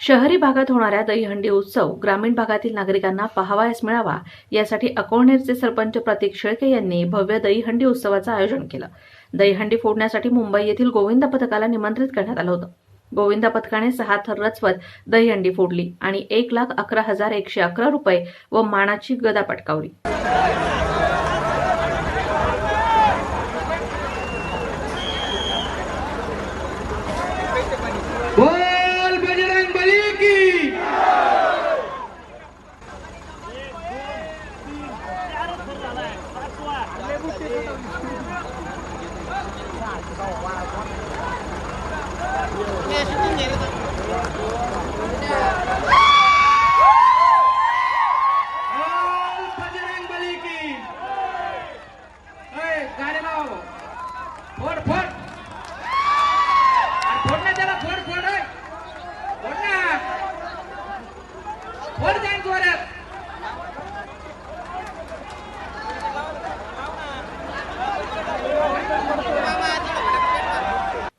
शहरी भागात होणाऱ्या दहीहंडी उत्सव ग्रामीण भागातील नागरिकांना पाहावयास मिळावा यासाठी अकोळनेरचे सरपंच प्रतीक शेळके यांनी भव्य दहीहंडी उत्सवाचं आयोजन केलं. दहीहंडी फोडण्यासाठी मुंबई येथील गोविंद पथकाला निमंत्रित करण्यात आलं होतं. गोविंदा पथकाने सहा थर रचवत दहीहंडी फोडली आणि एक लाख अकरा हजार एकशे अकरा रुपये व मानाची गदा पटकावली. 现在是今年的。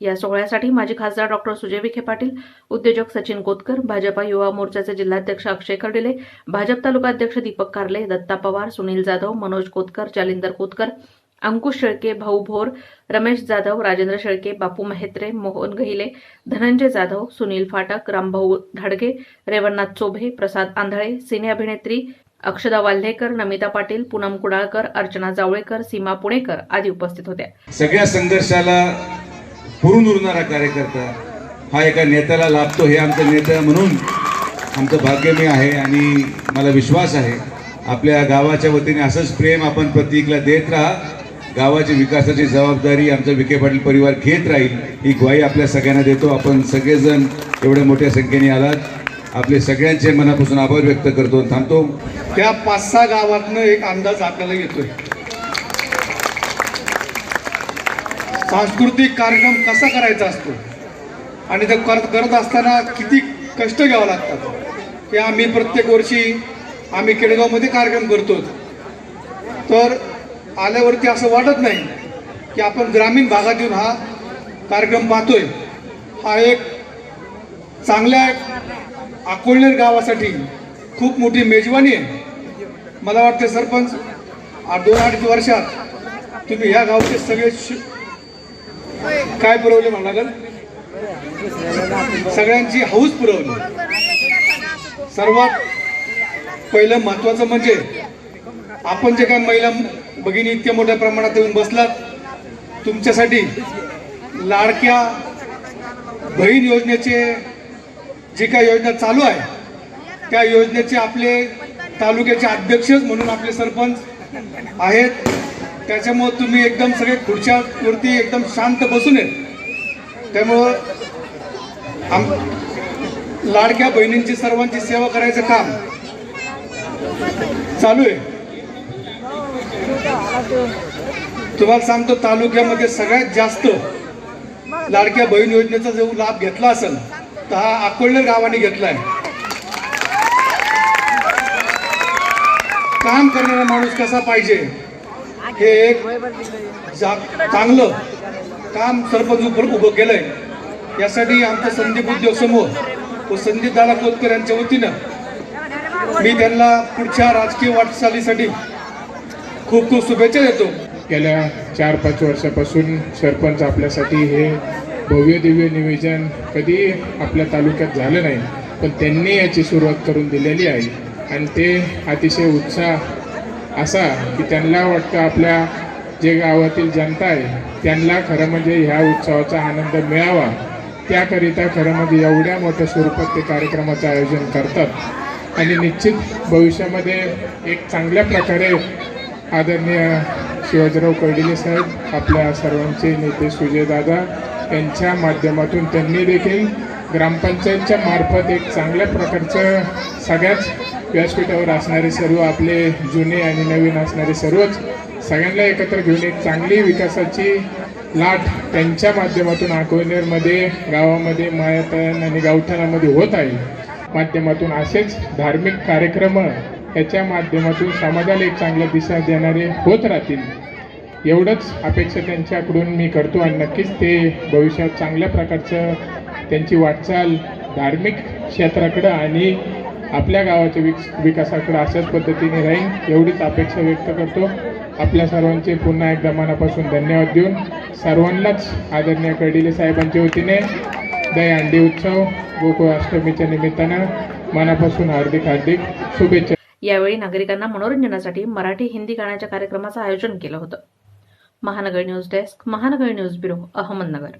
या सोहळ्यासाठी माजी खासदार डॉक्टर सुजय विखे पाटील उद्योजक सचिन कोतकर भाजपा युवा मोर्चाचे जिल्हाध्यक्ष अक्षय कर्डिले भाजप तालुकाध्यक्ष दीपक कारले दत्ता पवार सुनील जाधव मनोज कोतकर जालिंदर कोतकर अंकुश शेळके भाऊ भोर रमेश जाधव राजेंद्र शेळके बापू मेहत्रे मोहन गहिले धनंजय जाधव सुनील फाटक रामभाऊ धाडगे रेवणनाथ चोभे प्रसाद आंधळे सिने अभिनेत्री अक्षदा वाल्हेकर नमिता पाटील पूनम कुडाळकर अर्चना जावळेकर सीमा पुणेकर आदी उपस्थित होत्या. सगळ्या संघर्षाला पुरून उरणारा कार्यकर्ता हा एका नेत्याला लाभतो हे आमचं नेता म्हणून आमचं भाग्यमय आहे आणि मला विश्वास आहे. आपल्या गावाच्या वतीने असंच प्रेम आपण प्रतीकला देत राहा. गावाच्या विकासाची जबाबदारी आमचा विखे पाटील परिवार घेत राहील ही ग्वाही आपल्या सगळ्यांना देतो. आपण सगळेजण एवढ्या मोठ्या संख्येने आलात. आपले सगळ्यांचे मनापासून आभार व्यक्त करतो थांबतो. त्या पाच सहा गावातनं एक अंदाज आपल्याला येतोय. सांस्कृतिक कार्यक्रम कसा करायचा असतो? आणि ते करत करत असताना किती कष्ट घ्यावं लागतात? हे आम्ही प्रत्येक वर्षी आम्ही केडगावमध्ये कार्यक्रम करतो. तर आल्यावरती असं वाटत नाही की आपण ग्रामीण भागात येऊन हा कार्यक्रम पाहतोय. हा एक चांगल्या अकोलनेर गावासाठी खूप मोठी मेजवानी आहे. मला वाटते सरपंच दोन अडीच वर्षात तुम्ही ह्या गावचे सगळे काय पुरवले म्हणा लागेल सगळ्यांची हौस पुरवली. सर्वात पहिलं महत्वाचं म्हणजे आपण जे काय महिला भगिनी इतक्या मोठ्या प्रमाणात येऊन बसलात तुमच्यासाठी लाडक्या बहीण योजनेचे जी काय योजना चालू आहे त्या योजनेचे आपले तालुक्याचे अध्यक्षच म्हणून आपले सरपंच आहेत. त्याच्यामुळं तुम्ही एकदम सगळे खुर्च्यावरती एकदम शांत बसून येत त्यामुळं आम लाडक्या बहिणींची सर्वांची सेवा करायचं काम चालू आहे. तुम्हाला सांगतो तालुक्यामध्ये सगळ्यात जास्त लाडक्या बहीण योजनेचा जो लाभ घेतला असेल तर हा अकोलनेर गावाने घेतला आहे काम करणारा माणूस कसा पाहिजे? हे एक चांगलं काम सरपंच उभं केलं केलंय. यासाठी आमचा संदीप उद्योग समूह व संदीप दादा कोतकर यांच्या वतीनं मी त्यांना पुढच्या राजकीय वाटचालीसाठी खूप खूप शुभेच्छा देतो. गेल्या चार पाच वर्षापासून सरपंच आपल्यासाठी हे भव्य दिव्य नियोजन कधी आपल्या तालुक्यात झालं नाही पण त्यांनी याची सुरुवात करून दिलेली आहे. आणि ते अतिशय उत्साह असा की त्यांना वाटतं आपल्या जे गावातील जनता आहे त्यांना खरं म्हणजे ह्या उत्सवाचा आनंद मिळावा. त्याकरिता खरं म्हणजे एवढ्या मोठ्या स्वरूपात ते कार्यक्रमाचं आयोजन करतात. आणि निश्चित भविष्यामध्ये एक चांगल्या प्रकारे आदरणीय शिवाजीराव कर्डिले साहेब आपल्या सर्वांचे नेते सुजयदादा यांच्या माध्यमातून त्यांनी देखील ग्रामपंचायतच्या मार्फत एक चांगल्या प्रकारचं सगळ्याच व्यासपीठावर असणारे सर्व आपले जुने आणि नवीन असणारे सर्वच सगळ्यांना एकत्र घेऊन एक चांगली विकासाची लाट त्यांच्या माध्यमातून अकोनेरमध्ये गावामध्ये मायातन आणि गावठाणामध्ये होत आहे. माध्यमातून असेच धार्मिक कार्यक्रम त्याच्या माध्यमातून समाजाला एक चांगल्या दिशा देणारे होत राहतील. एवढंच अपेक्षा त्यांच्याकडून मी करतो आणि नक्कीच ते भविष्यात चांगल्या प्रकारचं त्यांची वाटचाल धार्मिक क्षेत्राकडं आणि आपल्या गावाच्या विक विकासाकडं अशाच पद्धतीने राहील एवढीच अपेक्षा व्यक्त करतो. आपल्या सर्वांचे पुन्हा एकदा मनापासून धन्यवाद देऊन सर्वांनाच आदरणीय कडिले साहेबांच्या वतीने दहीहंडी उत्सव गोकुळाष्टमीच्या निमित्तानं मनापासून हार्दिक हार्दिक शुभेच्छा. यावेळी नागरिकांना मनोरंजनासाठी मराठी हिंदी गाण्याच्या कार्यक्रमाचं आयोजन केलं होतं. Mahanagar news desk Mahanagar news bureau Ahmednagar.